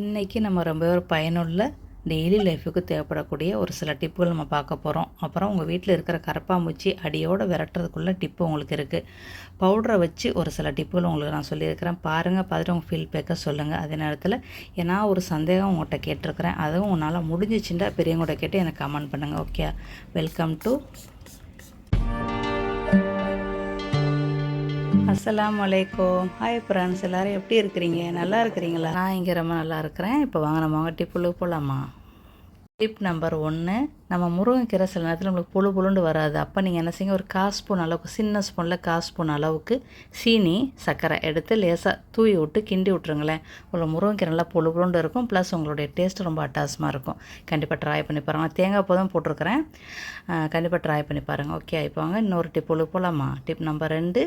இன்றைக்கி நம்ம ரொம்ப ஒரு பயனுள்ள டெய்லி லைஃபுக்கு தேவைப்படக்கூடிய ஒரு சில டிப்புகள் நம்ம பார்க்க போகிறோம் அப்புறம் உங்கள் வீட்டில் இருக்கிற கரப்பாம்பூச்சி அடியோடு விரட்டுறதுக்குள்ள டிப்பு உங்களுக்கு இருக்குது பவுடரை வச்சு ஒரு சில டிப்புகள் உங்களுக்கு நான் சொல்லியிருக்கிறேன். பாருங்கள் பார்த்துட்டு உங்கள் ஃபீல்பேக்கை சொல்லுங்கள் அதே நேரத்தில் ஏன்னா ஒரு சந்தேகம் உங்கள்கிட்ட கேட்டிருக்கிறேன். அதுவும் உன்னால் முடிஞ்சிச்சுட்டா பெரியவங்கள்ட்ட கேட்டு எனக்கு கமெண்ட் பண்ணுங்கள் ஓகே வெல்கம் டு அஸ்லாம் வலைக்கம் ஹாய் ஃப்ரெண்ட்ஸ் எல்லோரும் எப்படி இருக்கிறீங்க? நல்லா இருக்கிறீங்களா? நான் இங்கே ரொம்ப நல்லா இருக்கிறேன். இப்போ வாங்க நம்ம வாங்க டிப்புழு போகலாமா டிப் நம்பர் ஒன்று நம்ம முருங்கைக்கீரை சில நேரத்தில் நம்மளுக்கு புழு புழுண்டு வராது. அப்போ நீங்கள் என்ன செய்யுங்க? ஒரு கால் ஸ்பூன் அளவுக்கு சின்ன ஸ்பூனில் கால் ஸ்பூன் அளவுக்கு சீனி சர்க்கரை எடுத்து லேசாக தூவி விட்டு கிண்டி விட்ருங்களேன் உங்களுக்கு முருங்கைக்கீரை நல்லா புழு புழுண்டு இருக்கும். ப்ளஸ் உங்களுடைய டேஸ்ட் ரொம்ப அட்டாசமாக இருக்கும். கண்டிப்பாக ட்ரை பண்ணி பாருங்கள் தேங்காய் போதும் போட்டிருக்கிறேன். கண்டிப்பாக ட்ரை பண்ணி பாருங்கள் ஓகே இப்போ வாங்க இன்னொரு டிப் புழு போகலாமா டிப் நம்பர் ரெண்டு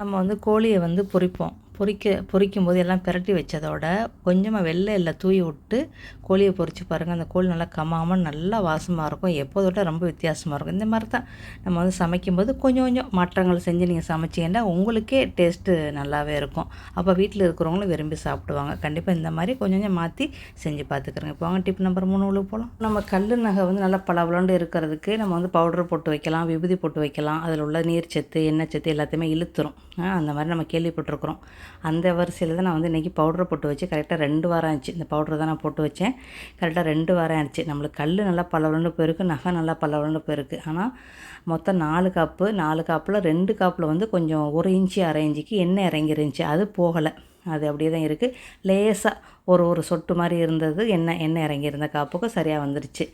நம்ம வந்து கோழியை வந்து பொரிப்போம் பொறிக்க பொரிக்கும் போது எல்லாம் பிரட்டி வச்சதோட கொஞ்சமாக வெள்ளை இல்லை தூவி விட்டு கோழியை பொறிச்சு பாருங்கள் அந்த கோழி நல்லா கம்மாமல் நல்லா வாசமாக இருக்கும். எப்போதோட ரொம்ப வித்தியாசமாக இருக்கும். இந்த மாதிரி தான் நம்ம வந்து சமைக்கும்போது கொஞ்சம் கொஞ்சம் மாற்றங்கள் செஞ்சு நீங்கள் சமைச்சிங்கன்னா உங்களுக்கே டேஸ்ட்டு நல்லாவே இருக்கும். அப்போ வீட்டில் இருக்கிறவங்களும் விரும்பி சாப்பிடுவாங்க. கண்டிப்பாக இந்த மாதிரி கொஞ்சம் கொஞ்சம் மாற்றி செஞ்சு பார்த்துக்குறேங்க இப்போ வாங்க டிப் நம்பர் மூணு உள்ள போகலாம் நம்ம கல் நகை வந்து நல்லா பளபளண்டு இருக்கிறதுக்கு நம்ம வந்து பவுடர் போட்டு வைக்கலாம் விபூதி போட்டு வைக்கலாம். அதில் உள்ள நீர் சத்து எண்ணெய் சத்து எல்லாத்தையுமே இழுத்துரும். அந்த மாதிரி நம்ம கேள்விப்பட்டிருக்கிறோம். அந்த வரிசையில் தான் நான் வந்து இன்றைக்கி பவுடரை போட்டு வச்சு கரெக்டாக ரெண்டு வாரம் ஆச்சு. இந்த பவுடரை தான் நான் போட்டு வச்சேன். கரெக்டாக ரெண்டு வாரம் ஆயிடுச்சு நம்மளுக்கு கல் நல்லா பளபளன்னு போயிருக்கு நகை நல்லா பளபளன்னு போயிருக்கு. ஆனால் மொத்தம் நாலு காப்பு நாலு காப்பில் ரெண்டு காப்பில் வந்து கொஞ்சம் ஒரு இன்ச்சு அரை இன்ச்சுக்கு எண்ணெய் இறங்கிருந்துச்சு. அது போகலை. அது அப்படியே தான் இருக்குது லேசாக ஒரு ஒரு சொட்டு மாதிரி இருந்தது. எண்ணெய் எண்ணெய் இறங்கியிருந்த காப்புக்கு சரியாக வந்துருச்சு.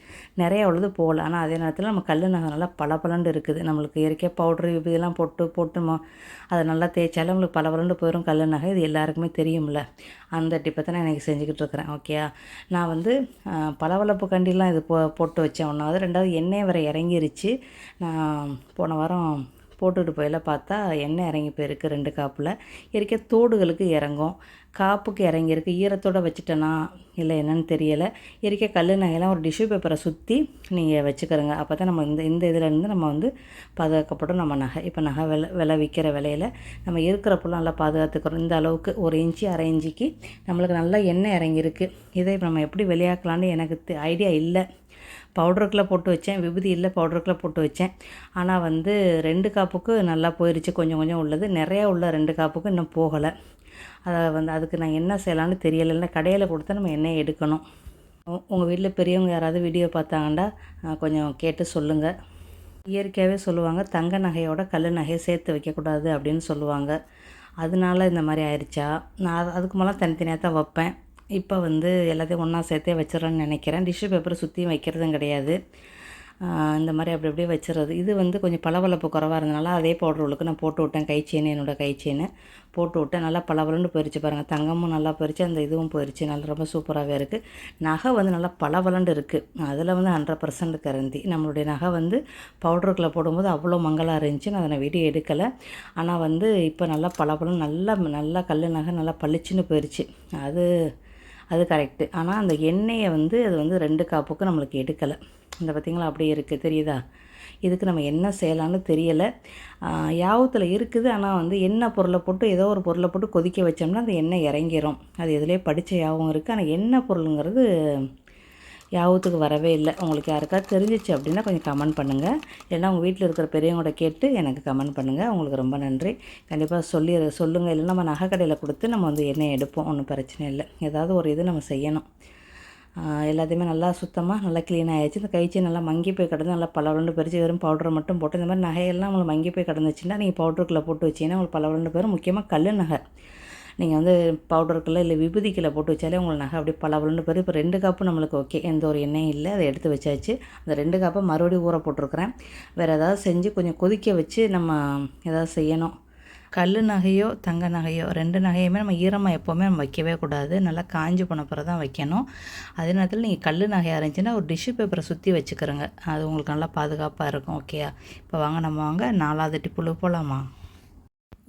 நிறைய உள்ளது போகல. ஆனால் அதே நேரத்தில் நம்ம கல் நகை நல்லா பளபளண்டு இருக்குது. நம்மளுக்கு இயற்கையாக பவுட்ரு இதெல்லாம் போட்டு போட்டு அதை நல்லா தேய்ச்சாலும் நம்மளுக்கு பளபளண்டு போயிடும் கல் நகை. இது எல்லாருக்குமே தெரியும்ல. அந்த டிப்பை தான் நான் எனக்கு செஞ்சுக்கிட்டு இருக்கிறேன். ஓகே நான் வந்து பளபளப்பு கண்டிலாம் இது போ போட்டு வச்சேன். ஒன்றாவது ரெண்டாவது எண்ணெய் வரை இறங்கிருச்சு. நான் போன வாரம் போட்டுட்டு போயில பார்த்தா எண்ணெய் இறங்கி போயிருக்கு ரெண்டு காப்பில். இறக்க தோடுகளுக்கு இறங்கும். காப்புக்கு இறங்கியிருக்கு. ஈரத்தோடு வச்சுட்டேனா? இல்லை என்னன்னு தெரியலை. இறக்க கல் நகையெல்லாம் ஒரு டிஷ்யூ பேப்பரை சுற்றி நீங்கள் வச்சுக்கிறோங்க. அப்போ தான் நம்ம இந்த இந்த இதிலேருந்து நம்ம வந்து பாதுகாக்கப்படும் நம்ம நகை. இப்போ நகை விலை விலை விற்கிற விலையில் நம்ம இருக்கிற பொருள் நல்லா பாதுகாத்துக்கிறோம். இந்த அளவுக்கு ஒரு இன்ச்சு அரை இன்ச்சிக்கு நம்மளுக்கு நல்லா எண்ணெய் இறங்கியிருக்கு. இதை இப்போ நம்ம எப்படி வெளியாக்கலான்னு எனக்கு ஐடியா இல்லை. பவுடருக்குள்ளே போட்டு வச்சேன் விபூதி இல்லை பவுடருக்குள்ளே போட்டு வச்சேன். ஆனால் வந்து ரெண்டு காப்புக்கு நல்லா போயிடுச்சு கொஞ்சம் கொஞ்சம் உள்ளது. நிறையா உள்ள ரெண்டு காப்புக்கு இன்னும் போகலை. அதை வந்து அதுக்கு நான் என்ன செய்யலான்னு தெரியலை. கடையில் கொடுத்தா நம்ம எண்ணெய் எடுக்கணும்? உங்கள் வீட்டில் பெரியவங்க யாராவது வீடியோ பார்த்தாங்கன்னா கொஞ்சம் கேட்டு சொல்லுங்கள் இயற்கையாகவே சொல்லுவாங்க தங்க நகையோட கல் நகையை சேர்த்து வைக்கக்கூடாது அப்படின்னு சொல்லுவாங்க. அதனால இந்த மாதிரி ஆயிடுச்சா? நான் அதுக்கு மேலே தனித்தனியாக தான் வைப்பேன். இப்போ வந்து எல்லாத்தையும் ஒன்றா சேர்த்தே வச்சிடறேன்னு நினைக்கிறேன். டிஷ்யூ பேப்பரை சுற்றியும் வைக்கிறதும் கிடையாது. இந்த மாதிரி அப்படி அப்படியே வச்சுறது இது வந்து கொஞ்சம் பளபளப்பு குறவாக இருந்தனால அதே பவுடர்களுக்கு நான் போட்டு விட்டேன். கை செயின் என்னோடய கை செயின் போட்டு விட்டேன் நல்லா பளபளன்னு போயிடுச்சு பாருங்கள் தங்கமும் நல்லா போயிடுச்சு அந்த இதுவும் போயிடுச்சு நல்லா ரொம்ப சூப்பராகவே இருக்குது நகை வந்து நல்லா பளபளண்டு இருக்குது அதில் வந்து ஹண்ட்ரட் பர்சன்ட் கரந்தி நம்மளுடைய நகை வந்து பவுடருக்குள்ளே போடும்போது அவ்வளோ மங்களாக இருந்துச்சு. நான் அதை வீடியோ எடுக்கலை. ஆனால் வந்து இப்போ நல்லா பளபளம் நல்லா நல்லா கல் நகை நல்லா பளிச்சுன்னு போயிடுச்சு அது அது கரெக்டு ஆனால் அந்த எண்ணெயை வந்து அது வந்து ரெண்டு காப்புக்கு நம்மளுக்கு எடுக்கலை. இந்த பார்த்திங்களா அப்படியே இருக்குது தெரியுதா? இதுக்கு நம்ம என்ன செய்யலான்னு தெரியலை. யாவத்தில் இருக்குது. ஆனால் வந்து எண்ணெய் பொருளை போட்டு ஏதோ ஒரு பொருளை போட்டு கொதிக்க வச்சோம்னா அந்த எண்ணெய் இறங்கிரும். அது எதுலேயே படித்த யாவும் இருக்குது ஆனால் எண்ணெய் பொருளுங்கிறது யாவத்துக்கு வரவே இல்லை. உங்களுக்கு யாருக்காவது தெரிஞ்சிச்சு அப்படின்னா கொஞ்சம் கமெண்ட் பண்ணுங்கள் இல்லைன்னா உங்கள் வீட்டில் இருக்கிற பெரியவங்களோட கேட்டு எனக்கு கமெண்ட் பண்ணுங்கள் உங்களுக்கு ரொம்ப நன்றி. கண்டிப்பாக சொல்லி சொல்லுங்கள் இல்லைன்னா நம்ம நகை கடையில் கொடுத்து நம்ம வந்து எண்ணெய் எடுப்போம். ஒன்றும் பிரச்சனை இல்லை. ஏதாவது ஒரு இது நம்ம செய்யணும். எல்லாத்தையுமே நல்லா சுத்தமாக நல்லா க்ளீன் ஆகிடுச்சு இந்த கைச்சி நல்லா மங்கி போய் கிடந்து நல்லா பலவரண்டு பறிச்சு வெறும் பவுடரை மட்டும் போட்டு இந்த மாதிரி நகையெல்லாம் உங்களுக்கு மங்கி போய் கிடந்துச்சுன்னா நீங்கள் பவுடருக்குள்ளே போட்டு வச்சிங்கன்னா உங்களுக்கு பலவரண்டு பேரும் முக்கியமாக கல் நகை. நீங்கள் வந்து பவுடருக்குள்ளே இல்லை விபூதிக்குள்ளே போட்டு வச்சாலே உங்களுக்கு நகை அப்படியே பளபளன்னு பெரிய இப்போ ரெண்டு காப்பு நம்மளுக்கு ஓகே எந்த ஒரு எண்ணெயும் இல்லை. அதை எடுத்து வச்சாச்சு. அந்த ரெண்டு காப்பை மறுபடியும் ஊற போட்டிருக்கிறேன். வேறு ஏதாவது செஞ்சு கொஞ்சம் கொதிக்க வச்சு நம்ம ஏதாவது செய்யணும். கல் நகையோ தங்க நகையோ ரெண்டு நகையுமே நம்ம ஈரமாக எப்போவுமே நம்ம வைக்கவே கூடாது. நல்லா காஞ்சி போன பிறகு தான் வைக்கணும். அதே நேரத்தில் நீங்கள் கல் நகையாக இருந்துச்சுன்னா ஒரு டிஷ்யூ பேப்பரை சுற்றி வச்சுக்கிறோங்க. அது உங்களுக்கு நல்லா பாதுகாப்பாக இருக்கும். ஓகேயா இப்போ வாங்க நம்ம வாங்க. நாலாவது டிப்புழு போகலாமா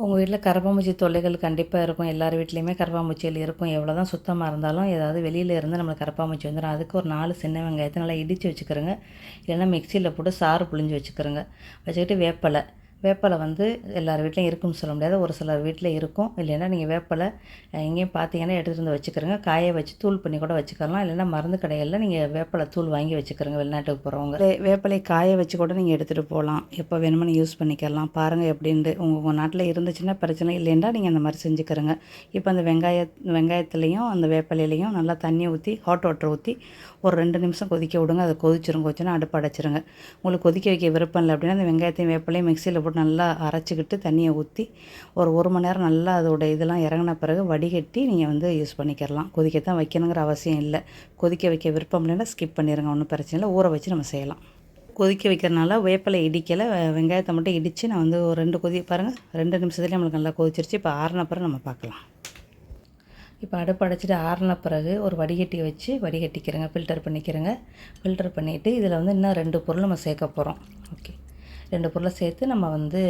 உங்கள் வீட்டில் கரப்பாம்பூச்சி தொல்லைகள் கண்டிப்பாக இருக்கும். எல்லார் வீட்லேயுமே கரப்பாம்பூச்சிகள் இருக்கும். எவ்வளோ தான் சுத்தமாக இருந்தாலும் ஏதாவது வெளியில் இருந்து நம்மளுக்கு கரப்பாம்பூச்சி வந்துடும் அதுக்கு ஒரு நாலு சின்ன வெங்காயத்தை நல்லா இடித்து வச்சுக்கிறோங்க. இல்லைன்னா மிக்சியில் போட்டு சாறு புழிஞ்சு வச்சுக்கிறோங்க. வச்சுக்கிட்டு வேப்பலை வேப்பலை வந்து எல்லார் வீட்லேயும் இருக்குன்னு சொல்ல முடியாது. ஒரு சிலர் வீட்டில் இருக்கும். இல்லைன்னா நீங்கள் வேப்பலை எங்கேயும் பார்த்தீங்கன்னா எடுத்துகிட்டு வந்து வச்சுக்கிறோங்க. காய வச்சு தூள் பண்ணி கூட வச்சுக்கலாம். இல்லைன்னா மருந்து கடைகளில் நீங்கள் வேப்பலை தூள் வாங்கி வச்சுக்கிறோங்க வெளிநாட்டுக்கு போகிறவங்க வேப்பலை காய வச்சு கூட நீங்கள் எடுத்துகிட்டு போகலாம். எப்போ வேணுமோ யூஸ் பண்ணிக்கலாம். பாருங்கள் எப்படின்ட்டு. உங்கள் உங்கள் நாட்டில் இருந்துச்சுன்னா பிரச்சனை இல்லைன்னா நீங்கள் அந்த மாதிரி செஞ்சுக்கிறோங்க. இப்போ அந்த வெங்காய வெங்காயத்துலேயும் அந்த வேப்பிலையிலையும் நல்லா தண்ணி ஊற்றி ஹாட் வாட்டர் ஊற்றி ஒரு ரெண்டு நிமிஷம் கொதிக்க விடுங்க. அதை கொதிச்சிருங்க கொதிச்சுன்னா அடுப்பு அடைச்சிருங்க. உங்களுக்கு கொதிக்க வைக்க விருப்பம் இல்லை அப்படின்னா அந்த வெங்காயத்தையும் வேப்பலையும் மிக்சியில் போட்டு நல்லா அரைச்சிக்கிட்டு தண்ணியை ஊற்றி ஒரு ஒரு மணி நேரம் நல்லா அதோட இதெல்லாம் இறங்கின பிறகு வடிகட்டி நீங்கள் வந்து யூஸ் பண்ணிக்கிறலாம் கொதிக்கத்தான் வைக்கணுங்கிற அவசியம் இல்லை. கொதிக்க வைக்க விருப்பம் இல்லைன்னா ஸ்கிப் பண்ணிடுங்க ஒன்றும் பிரச்சனை இல்லை. ஊற வச்சு நம்ம செய்யலாம். கொதிக்க வைக்கிறனால வேப்பிலை இடிக்கலை. வெங்காயத்தை மட்டும் இடித்து நான் வந்து ஒரு ரெண்டு கொதி பாருங்கள் ரெண்டு நிமிஷத்துலேயே நம்மளுக்கு நல்லா கொதிச்சிருச்சு. இப்போ ஆறின பிறகு நம்ம பார்க்கலாம். இப்போ அடுப்பு அடைச்சிட்டு ஆறின பிறகு ஒரு வடிகட்டி வச்சு வடிகட்டிக்கிறேங்க. ஃபில்டர் பண்ணிக்கிறேங்க. ஃபில்டர் பண்ணிவிட்டு இதில் வந்து இன்னும் ரெண்டு பொருள் நம்ம சேர்க்க போகிறோம் ஓகே ரெண்டு பொருளை சேர்த்து நம்ம வந்து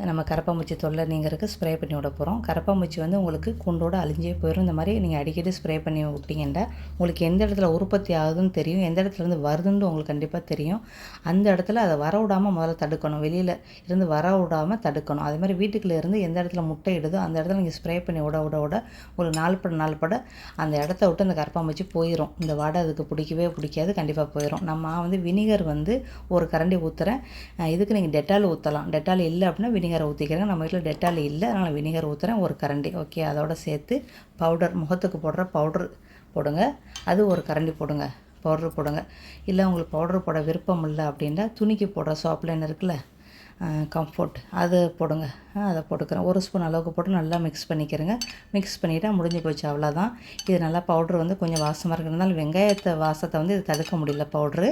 நம்ம கரப்பாம்பூச்சி தொல்லை நீங்கிறதுக்கு ஸ்ப்ரே பண்ணி விட போகிறோம் கரப்பாம்பூச்சி வந்து உங்களுக்கு குண்டோடு அழிஞ்சே போயிடும் இந்த மாதிரி நீங்கள் அடிக்கடி ஸ்ப்ரே பண்ணி விட்டீங்கன்னா உங்களுக்கு எந்த இடத்துல உற்பத்தி ஆகுதுன்னு தெரியும். எந்த இடத்துல இருந்து வருதுன்னு உங்களுக்கு கண்டிப்பாக தெரியும். அந்த இடத்துல அதை வர விடாமல் முதல்ல தடுக்கணும். வெளியில் இருந்து வர விடாமல் தடுக்கணும். அதே மாதிரி வீட்டுக்குள்ளே இருந்து எந்த இடத்துல முட்டை இடுதோ அந்த இடத்துல நீங்கள் ஸ்ப்ரே பண்ணி விட விட விட உங்களுக்கு நாள் பட நாள் பட அந்த இடத்த விட்டு அந்த கரப்பாம்பூச்சி போயிடும் இந்த வடை அதுக்கு பிடிக்கவே பிடிக்காது கண்டிப்பாக போயிடும் நம்ம வந்து வினிகர் வந்து ஒரு கரண்டி ஊற்றுறேன் இதுக்கு நீங்கள் டெட்டால் ஊற்றலாம் டெட்டால் இல்லை அப்படின்னா வினிகர் ஊற்றிக்கிறேங்க நம்ம வீட்டில் டெட்டால் இல்லை அதனால் வினிகர் ஊற்றுறேன் ஒரு கரண்டி. ஓகே அதோட சேர்த்து பவுடர் முகத்துக்கு போடுற பவுடர் போடுங்க. அது ஒரு கரண்டி போடுங்க. பவுடர் போடுங்க. இல்லை உங்களுக்கு பவுடர் போட விருப்பம் இல்லை அப்படின்னா துணிக்கு போடுற சோப்லைன் இருக்குல்ல கம்ஃபோர்ட் அது போடுங்க. அதை போட்டுக்கிறேன். ஒரு ஸ்பூன் அளவுக்கு போட்டு நல்லா மிக்ஸ் பண்ணிக்கிறேங்க. மிக்ஸ் பண்ணிவிட்டா முடிஞ்சு போச்சு அவ்வளோதான். இது நல்லா பவுட்ரு வந்து கொஞ்சம் வாசமாக இருக்கிறதுனால வெங்காயத்தை வாசத்தை வந்து இது தடுக்க முடியல பவுட்ரு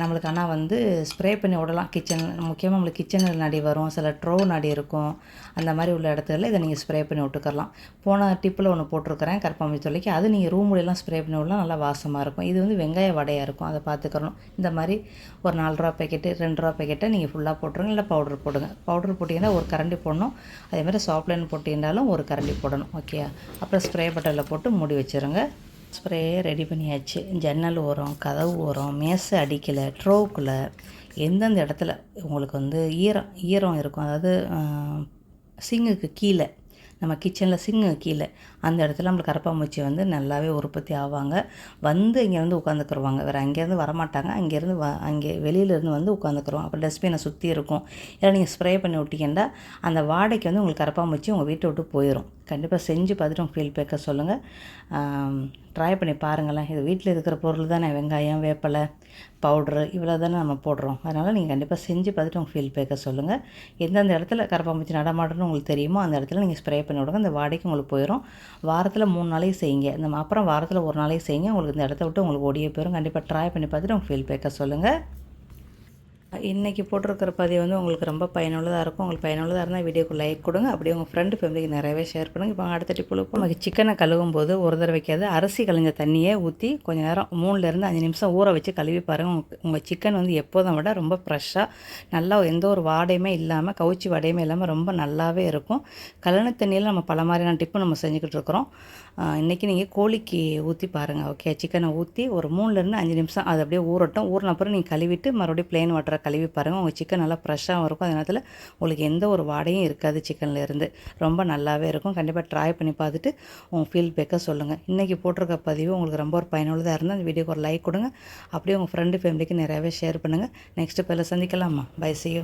நம்மளுக்கு ஆனால் வந்து ஸ்ப்ரே பண்ணி விடலாம். கிச்சன் முக்கியமாக நம்மளுக்கு கிச்சனில் நடி வரும். சில ட்ரோ நடி இருக்கும். அந்த மாதிரி உள்ள இடத்துல இதை நீங்கள் ஸ்ப்ரே பண்ணி விட்டுக்கரலாம் போன டிப்பில் ஒன்று போட்டிருக்கிறேன். கருப்பாம்பி தொலைக்கு அது நீங்கள் ரூம்லாம் ஸ்ப்ரே பண்ணி விடலாம். நல்லா வாசமாக இருக்கும். இது வந்து வெங்காய வடையாக இருக்கும். அதை பார்த்துக்கணும். இந்த மாதிரி ஒரு நாலு ரூபா பேக்கெட்டு ரெண்டு ரூபா பேக்கெட்டை நீங்கள் ஃபுல்லாக போட்டுருங்க. இல்லை பவுடர் போடுங்க. பவுடர் போட்டிங்கன்னா ஒரு கரண்டி போடணும். அதேமாதிரி சாப்லைன் ஒரு கரண்டி போடணும். ஓகே அப்புறம் ஸ்ப்ரே பட்டரில் போட்டு மூடி வச்சுருங்க. ஸ்ப்ரே ரெடி பண்ணியாச்சு. ஜன்னல் ஓரம் கதவு ஓரம் மேசை அடிக்கலை ட்ரோவுக்குள்ளே எந்தெந்த இடத்துல உங்களுக்கு வந்து ஈரம் ஈரம் இருக்கும். அதாவது சிங்குக்கு கீழே. நம்ம கிச்சனில் சிங்கு கீழே. அந்த இடத்துல நம்மளுக்கு கரப்பாம்பூச்சி வந்து நல்லாவே உற்பத்தி ஆவாங்க. வந்து இங்கே வந்து உட்காந்துக்குருவாங்க வேறு அங்கேருந்து வரமாட்டாங்க. அங்கேருந்து வ அங்கே வெளியிலேருந்து வந்து உட்காந்துக்குருவாங்க அப்புறம் டஸ்ட்பினை சுற்றி இருக்கும். இல்லை நீங்கள் ஸ்ப்ரே பண்ணி விட்டீங்கன்னா அந்த வாடைக்கு வந்து உங்களுக்கு கரப்பாம்பூச்சி உங்கள் வீட்டை விட்டு போயிடும் கண்டிப்பாக செஞ்சு பார்த்துட்டு உங்கள் ஃபீல்பேக்கை சொல்லுங்கள் ட்ரை பண்ணி பாருங்களேன். இது வீட்டில் இருக்கிற பொருள் தானே வெங்காயம் வேப்பலை பவுட்ரு இவ்வளோ தானே நம்ம போடுறோம். அதனால் நீங்கள் கண்டிப்பாக செஞ்சு பார்த்துட்டு உங்கள் ஃபீல்பேக்கை சொல்லுங்கள் எந்தெந்த இடத்துல கரப்பாம்பூச்சி நடமாடுன்னு உங்களுக்கு தெரியுமோ அந்த இடத்துல நீங்கள் ஸ்ப்ரே பண்ணி விடுங்க. அந்த வாடகைக்கு உங்களுக்கு போயிடும் வாரத்தில் மூணு நாளைக்கு செய்யுங்க. இந்த அப்புறம் வாரத்தில் ஒரு நாளைக்கு செய்யுங்க. உங்களுக்கு இந்த இடத்த விட்டு உங்களுக்கு ஓடியே போயிடும் கண்டிப்பாக ட்ரை பண்ணி பார்த்துட்டு உங்கள் ஃபீல்பேக்கை சொல்லுங்கள் இன்றைக்கி போட்டிருக்கிற பதிவு வந்து உங்களுக்கு ரொம்ப பயனுள்ளதாக இருக்கும். உங்களுக்கு பயனுள்ளதாக இருந்தால் வீடியோக்கு லைக் கொடுங்க. அப்படியே உங்கள் ஃப்ரெண்டு ஃபேமிலிக்கு நிறையவே ஷேர் பண்ணுங்கள் இப்போ அடுத்த டிப்பில் நமக்கு சிக்கனை கழுவும் போது ஒரு தடவை அரிசி கழிஞ்ச தண்ணியே ஊற்றி கொஞ்சம் நேரம் மூணுலேருந்து அஞ்சு நிமிஷம் ஊற வச்சு கழுவி பாருங்கள் உங்கள் உங்கள் சிக்கன் வந்து எப்போதும் விட ரொம்ப ஃப்ரெஷ்ஷாக நல்லா எந்த ஒரு வாடையுமே இல்லாமல் கவுச்சி வாடையுமே இல்லாமல் ரொம்ப நல்லாவே இருக்கும். கழுன தண்ணியில் நம்ம பல மாதிரியான டிப்பு நம்ம செஞ்சுக்கிட்டு இருக்கிறோம். இன்றைக்கி நீங்கள் கோழிக்கு ஊற்றி பாருங்கள் ஓகே சிக்கனை ஊற்றி ஒரு மூணுலேருந்து அஞ்சு நிமிஷம் அது அப்படியே ஊறட்டும். ஊறின அப்புறம் நீங்கள் கழுவிட்டு மறுபடியும் ப்ளெயின் வாட்டர் கழுவி பாருங்கள் உங்கள் சிக்கன் நல்லா ஃப்ரெஷ்ஷாகவும் இருக்கும். அந்த நேரத்தில் உங்களுக்கு எந்த ஒரு வாடையும் இருக்காது சிக்கனில் இருந்து. ரொம்ப நல்லாவே இருக்கும். கண்டிப்பாக ட்ரை பண்ணி பார்த்துட்டு உங்கள் ஃபீல்பேக்கை சொல்லுங்கள் இன்றைக்கி போட்டிருக்க பதிவு உங்களுக்கு ரொம்ப ஒரு பயனுள்ளதாக இருந்தால் அந்த வீடியோக்கு ஒரு லைக் கொடுங்க. அப்படியே உங்கள் ஃப்ரெண்டு ஃபேமிலிக்கு நிறையாவே ஷேர் பண்ணுங்கள் நெக்ஸ்ட்டு பேரில் சந்திக்கலாமா? By see